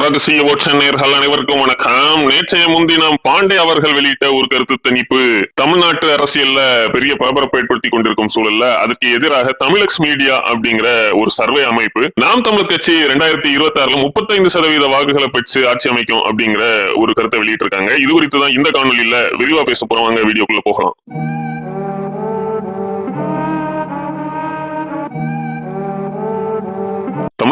ரகசிய ஓட்ட நேர்கள் அனைவருக்கும் வணக்கம். நேற்றைய முன்தினம் பாண்டே அவர்கள் வெளியிட்ட ஒரு கருத்து தணிப்பு தமிழ்நாட்டு அரசியல்ல பெரிய பரபரப்பை ஏற்படுத்தி கொண்டிருக்கும் சூழல்ல அதற்கு எதிராக தமிழக்ஸ் மீடியா அப்படிங்கிற ஒரு சர்வே அமைப்பு நாம் தமிழர் கட்சி ரெண்டாயிரத்தி இருபத்தி ஆறுல முப்பத்தைந்து சதவீத வாக்குகளை பெற்று ஆட்சி அமைக்கும் அப்படிங்கிற ஒரு கருத்தை வெளியிட்டிருக்காங்க. இது குறித்து தான் இந்த காணொலியில விரிவா பேச போறவங்க வீடியோக்குள்ள போகலாம்.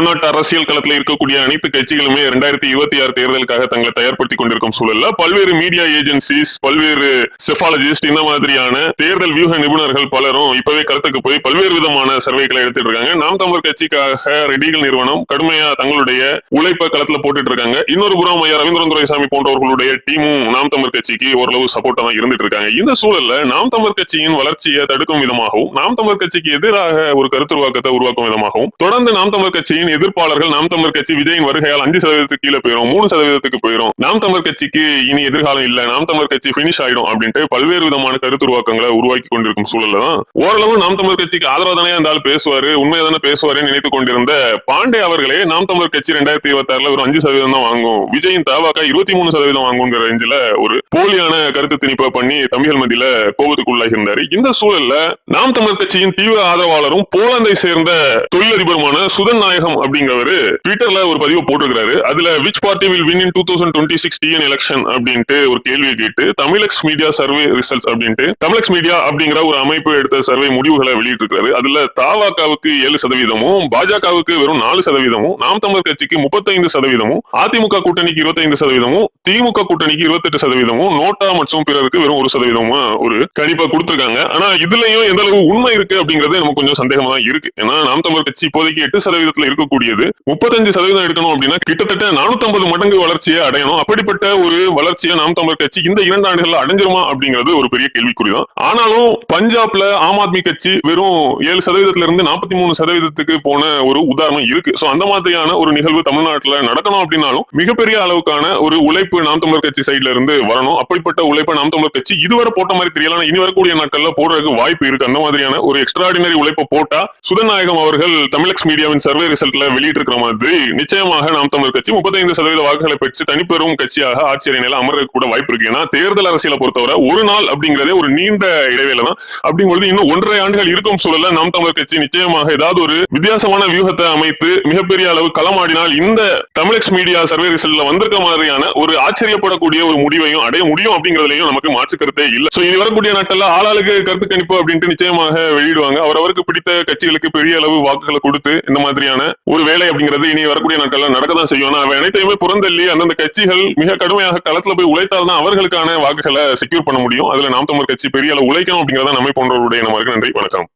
தமிழ்நாட்டு அரசியல் களத்தில் இருக்கக்கூடிய அனைத்து கட்சிகளுமே இரண்டாயிரத்தி இருபத்தி ஆறு தேர்தலுக்காக தங்களை தயார்படுத்திக் கொண்டிருக்கும் சூழல்ல பல்வேறு மீடியா ஏஜென்சிஸ் பல்வேறு செஃபாலஜிஸ்ட் இந்த மாதிரியான தேர்தல் வியூக நிபுணர்கள் பலரும் இப்பவே கருத்துக்கு போய் பல்வேறு விதமான சர்வேகளை எடுத்துட்டு இருக்காங்க. நாம் தமிழர் கட்சிக்காக ரெடிகள் நிறுவனம் கடுமையா தங்களுடைய உழைப்ப களத்துல போட்டுட்டு இருக்காங்க. இன்னொரு புறம் ஐயா ரவீந்திரன் துரைசாமி போன்றவர்களுடைய டீமும் நாம் தமிழர் கட்சிக்கு ஓரளவு சப்போர்ட்டா தான் இருந்துட்டு இருக்காங்க. இந்த சூழல்ல நாம் தமிழர் கட்சியின் வளர்ச்சியை தடுக்கும் விதமாகவும் நாம் தமிழர் கட்சிக்கு எதிராக ஒரு கருத்துருவாக்கத்தை உருவாக்கும் விதமாகவும் தொடர்ந்து நாம் தமிழர் கட்சியின் எதிர்ப்பாளர்கள் நாம் தமிழர் கட்சி விஜயின் வருகையால் அஞ்சு சதவீதத்துக்கு கீழே போயிடும் மூணு சதவீதத்துக்கு போயிடும் நாம் தமிழர் கட்சிக்கு இனி எதிர்காலம் இல்ல நாம் தமிழர் கட்சி பினிஷ் ஆயிடும் அப்படின்ட்டு பல்வேறு விதமான கருத்துருவாக்கங்களை உருவாக்கி கொண்டிருக்கும் சூழல்ல தான் ஓரளவு நாம் தமிழர் கட்சிக்கு ஆதரவு தானே இருந்தாலும் பேசுவாரு உண்மையை தானே பேசுவாரு நினைத்துக் கொண்டிருந்த பாண்டே அவர்களே நாம் தமிழர் கட்சி ரெண்டாயிரத்தி இருபத்தி ஆறுல ஒரு அஞ்சு சதவீதம் தான் வாங்கும். விஜயின் தவாக்கா இருபத்தி மூணு சதவீதம் வாங்குங்கிற ரேஞ்சில ஒரு போலியான கருத்து திணிப்பை பண்ணி தமிழ் மத்தியில கோபத்துக்குள்ளாகி இருந்தாரு இந்த சூழல்ல நாம் தமிழர் கட்சியின் தீவிர ஆதரவாளரும் போலந்தை சேர்ந்த தொழிலதிபருமான சுதன் நாயகம் அப்படிங்கிறவரு ட்விட்டர்ல ஒரு பதிவு போட்டிருக்காரு அதுல which party will win in two thousand twenty six TN election அப்படின்ட்டு ஒரு கேள்வியை கேட்டு தமிழக்ஸ் மீடியா சர்வே ரிசல்ட்ஸ் அப்படின்ட்டு தமிழக்ஸ் மீடியா அப்படிங்கிற ஒரு அமைப்பு எடுத்த சர்வே முடிவுகளை வெளியிட்டிருக்காரு அதுல தாவாக்காவுக்கு ஏழு சதவீதமும் பாஜகவுக்கு வெறும் நாலு சதவீதமும் நாம் தமிழர் கட்சிக்கு முப்பத்தைந்து சதவீதமும் அதிமுக கூட்டணிக்கு இருபத்தைந்து சதவீதமும் திமுக கூட்டணிக்கு இருபத்தெட்டு சதவீதமும் நோட்டா மற்றும் பிறருக்கு வெறும் ஒரு சதவீதமும் ஒரு கணிப்பா கொடுத்திருக்காங்க. ஆனா இதுலயும் எந்த அளவு உண்மை இருக்கு அப்படிங்கிறது நமக்கு கொஞ்சம் சந்தேகமா தான் இருக்கு. ஏன்னா நாம் தமிழர் கட்சி இப்போதைக்கு எட்டு சதவீதத்துல இருக்கக்கூடியது. முப்பத்தஞ்சு சதவீதம் எடுக்கணும் அப்படின்னா கிட்டத்தட்ட நானூத்தி மடங்கு வளர்ச்சியை அடையணும். அப்படிப்பட்ட ஒரு வளர்ச்சியை நாம் தமிழர் கட்சி இந்த இரண்டு ஆண்டுகள்ல அடைஞ்சிருமா அப்படிங்கிறது ஒரு பெரிய கேள்விக்குறிதான். ஆனாலும் பஞ்சாப்ல ஆம் ஆத்மி கட்சி வெறும் ஏழு சதவீதத்துல இருந்து நாற்பத்தி மூணு சதவீதத்துக்கு போன ஒரு உதாரணம் இருக்கு. சோ அந்த மாதிரியான ஒரு நிகழ்வு தமிழ்நாட்டுல நடக்கணும் அப்படின்னாலும் மிகப்பெரிய அளவுக்கான ஒரு உழைப்பு நாம் தமிழர் கட்சி சைட்ல இருந்து வரணும். அப்படிப்பட்ட உழைப்பை நாம் தமிழர் கட்சி இதுவரை போட்ட மாதிரி தெரியல. இனி வரக்கூடிய நாட்கள்ல போடுறதுக்கு வாய்ப்பு இருக்கு. அந்த மாதிரியான ஒரு எக்ஸ்ட்ராடினரி உழைப்பை போட்டா சுதநாயகம் அவர்கள் தமிழக்ஸ் மீடியாவின் சர்வே ரிசல்ட்ல வெளியிட்டிருக்கிற மாதிரி நிச்சயமாக நாம் தமிழர் கட்சி முப்பத்தைந்து சதவீத வாக்குகளை பெற்று தனிப்பெரும் கட்சியாக ஆட்சி அறையில அமர்றதுக்கு கூட வாய்ப்பு இருக்கு. ஏன்னா தேர்தல் அரசியலை பொறுத்தவரை ஒரு நாள் அப்படிங்கிறதே ஒரு நீண்ட இடைவேளை தான். அப்படிங்கும்போது இன்னும் ஒன்றரை ஆண்டுகள் இருக்கும் சூழல்ல நாம் தமிழர் கட்சி நிச்சயமாக ஏதாவது ஒரு வித்தியாசமான வியூகத்தை அமைத்து மிகப்பெரிய அளவு களமாடினால் இந்த தமிழக்ஸ் மீடியா சர்வே ரிசல்ட்ல வந்திருக்க மாதிரியான ஒரு ஆச்சரியப்படக்கூடிய ஒரு முடிவையும் அடைய முடியும் அப்படிங்கிறதுலயும் நமக்கு மாற்று கருத்தே இல்லை. சோ இனி வரக்கூடிய நாட்டில் ஆளாளுக்கு கருத்து கணிப்பு அப்படின்ட்டு நிச்சயமாக வெளியிடுவாங்க. அவருக்கு பிடித்த கட்சிகளுக்கு பெரிய அளவு வாக்குகளை கொடுத்து இந்த மாதிரியான ஒரு வேலை அப்படிங்கிறது இனி வரக்கூடிய நாட்கள்ல நடக்கதான் செய்யும். ஆனா அவை அனைத்தையுமே புறந்தள்ளி அந்தந்த கட்சிகள் மிக கடுமையாக களத்துல போய் உழைத்தால் தான் அவர்களுக்கான வாக்குகளை செக்யூர் பண்ண முடியும். அதுல நாம் தமிழர் கட்சி பெரிய அளவு உழைக்கணும் அப்படிங்கறத நம்மை போன்றவருடைய நமக்கு நன்றி வணக்கம்.